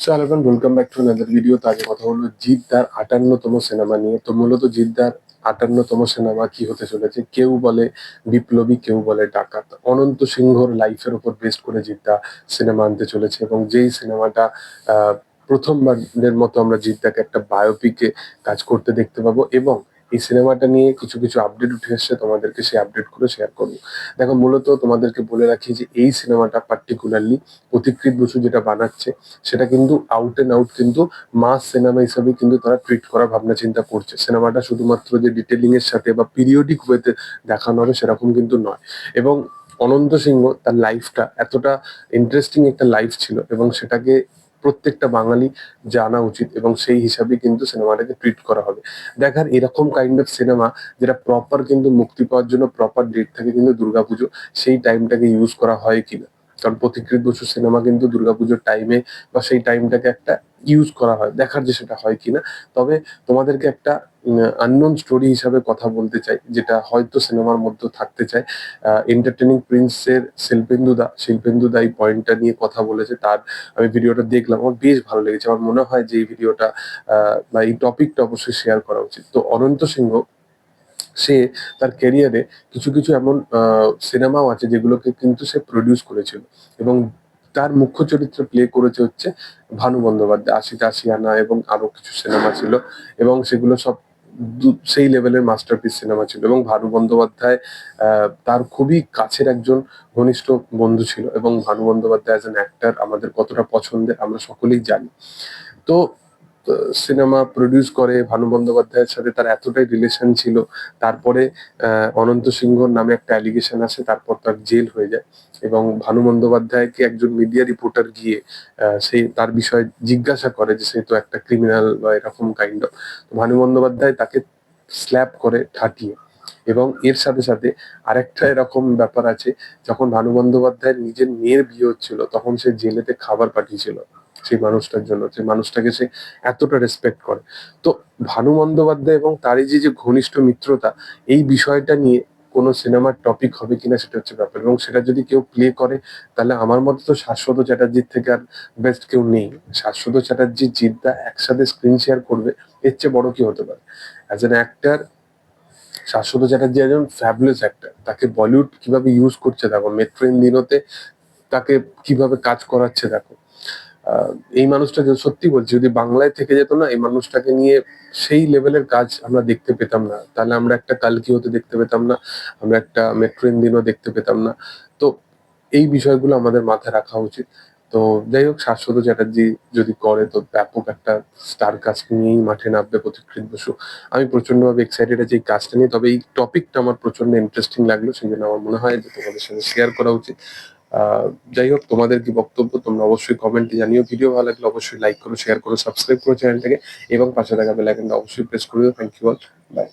So hello welcome back to another video তো আগে কথা হলো জিদ্দার আটান্নতম সিনেমা নিয়ে। তো মূলত জিদ্দার আটান্নতম সিনেমা কি হতে চলেছে? কেউ বলে বিপ্লবী, কেউ বলে ডাকাত। অনন্ত সিংহর লাইফের উপর বেস্ট করে জিদ্দা সিনেমা আনতে চলেছে এবং যেই সিনেমাটা প্রথমবারের মতো আমরা জিদ্দাকে একটা বায়োপিকে কাজ করতে দেখতে পাবো এবং এই সিনেমাটা নিয়ে কিছু কিছু আপডেট উঠে এসছে, তোমাদেরকে সেই করে শেয়ার করব। দেখো, মূলত তোমাদেরকে বলে রাখি যে এই সিনেমাটা পার্টিকুলারলি পথিকৃত বসু যেটা বানাচ্ছে, সেটা কিন্তু আউট এন্ড আউট কিন্তু মাস সিনেমা হিসাবে কিন্তু তারা ট্রিট করার ভাবনা চিন্তা করছে। সিনেমাটা শুধুমাত্র যে ডিটেলিং এর সাথে বা পিরিয়ডিক ওয়েতে দেখানো হবে সেরকম কিন্তু নয়। এবং অনন্ত সিংহ তার লাইফটা এতটা ইন্টারেস্টিং একটা লাইফ ছিল এবং সেটাকে প্রত্যেকটা বাঙালি জানা উচিত এবং সেই হিসাবে কিন্তু সিনেমাটাকে ট্রিট করা হবে। দেখার এরকম কাইন্ড অফ সিনেমা যেটা প্রপার কিন্তু মুক্তি পাওয়ার জন্য প্রপার ডেট থাকে কিন্তু দুর্গাপুজো, সেই টাইমটাকে ইউজ করা হয় কিনা? কারণ প্রতিকৃত বসু সিনেমা কিন্তু দুর্গাপুজোর টাইমে বা সেই টাইমটাকে একটা ইউজ করা হয়, দেখার যে সেটা হয় কিনা। তবে তোমাদেরকে একটা আননোন স্টোরি হিসাবে কথা বলতে চাই, যেটা হয়তো সিনেমার মধ্যে থাকতে চায়। এন্টারটেনিং প্রিন্সের শিল্পেন্দুদা শিল্পেন্দুদা এই পয়েন্টটা নিয়ে কথা বলেছে। তার, আমি ভিডিওটা দেখলাম, আমার বেশ ভালো লেগেছে। আমার মনে হয় যে এই ভিডিওটা বা এই টপিকটা অবশ্যই শেয়ার করা উচিত। তো অনন্ত সিংহ, সে তার ক্যারিয়ারে কিছু কিছু এমন সিনেমাও আছে যেগুলোকে কিন্তু সে প্রডিউস করেছিল। এবং তার মুখ্য চরিত্রে প্লে করেছে হচ্ছে ভানু বন্দ্যোপাধ্যায় আশিতা আশিয়ানা এবং আরও কিছু সিনেমা ছিল এবং সেগুলো সব সেই লেভেলের মাস্টারপিস সিনেমা ছিল এবং ভানু বন্দ্যোপাধ্যায় তার খুবই কাছের একজন ঘনিষ্ঠ বন্ধু ছিল এবং Bhanu Bandyopadhyay as an actor আমাদের কতটা পছন্দের আমরা সকলেই জানি। তো সিনেমা প্রডিউস করে ভানু বন্দ্যোপাধ্যায়ের সাথে, তার এতটাই রিলেশন ছিল। তারপরে অনন্ত সিংহর নামে একটা অ্যালিগেশন আসে তারপর তার জেল হয়ে যায়। এবং ভানু বন্দ্যোপাধ্যায়কে একজন মিডিয়া রিপোর্টার গিয়ে সেই তার বিষয়ে জিজ্ঞাসা করে যে সে তো একটা ক্রিমিনাল বা এরকম কাইন্ড অফ ভানু বন্দ্যোপাধ্যায় তাকে স্ল্যাপ করে ঠাটিয়ে। এবং এর সাথে সাথে আরেকটা এরকম ব্যাপার আছে, যখন ভানু বন্দ্যোপাধ্যায়ের নিজের মেয়ের বিয়ে হচ্ছিল, তখন সে জেলেতে খাবার পাঠিয়েছিল। সেই মানুষটার জন্য সেই মানুষটাকে সে এতটা রেসপেক্ট করে। তো ভানু বন্দ্যোপাধ্যায় এবং তারই যে যে ঘনিষ্ঠ মিত্রতা, এই বিষয়টা নিয়ে কোনো সিনেমার টপিক হবে কিনা সেটা হচ্ছে ব্যাপার। এবং সেটা যদি কেউ প্লে করে, তাহলে আমার মতে তো শাশ্বত চ্যাটার্জির থেকে আর বেস্ট কেউ নেই। শাশ্বত চ্যাটার্জি, জিদ্দা একসাথে স্ক্রিন শেয়ার করবে, এর চেয়ে বড় কি হতে পারে? As an actor Saswata Chatterjee একজন ফ্যাবুলাস অ্যাক্টার তাকে বলিউড কীভাবে ইউজ করছে দেখো মেট্রো ইন দিনোতে তাকে কীভাবে কাজ করাচ্ছে দেখো। এই মানুষটা সত্যি বলছি, যদি বাংলায় থেকে যেত না, এই মানুষটাকে নিয়ে সেই লেভেলের কাজ আমরা দেখতে পেতাম না। তাহলে আমরা একটা কালকি হতে দেখতে পেতাম না, আমরা একটা মেট্রো দিনও দেখতে পেতাম না। তো এই বিষয়গুলো আমাদের মাথায় রাখা উচিত। তো যাই হোক, শাশ্বত চ্যাটার্জি যদি করে, তো ব্যাপক একটা স্টার কাস্ট নিয়েই মাঠে নামবে প্রতিকৃত বসু। আমি প্রচন্ডভাবে এক্সাইটেড আছি এই কাজটা নিয়ে, তবে এই টপিকটা আমার প্রচণ্ড ইন্টারেস্টিং লাগল সেই জন্য আমার মনে হয় যে তোমাদের সাথে শেয়ার করা উচিত। যাই হোক, তোমাদের কি বক্তব্য তোমরা অবশ্যই কমেন্টে জানিও। ভিডিও ভালো লাগলে অবশ্যই লাইক করো শেয়ার করো সাবস্ক্রাইব করো চ্যানেলটাকে এবং পাশে থাকা বেল আইকনটা অবশ্যই প্রেস করে দিও। Thank you all by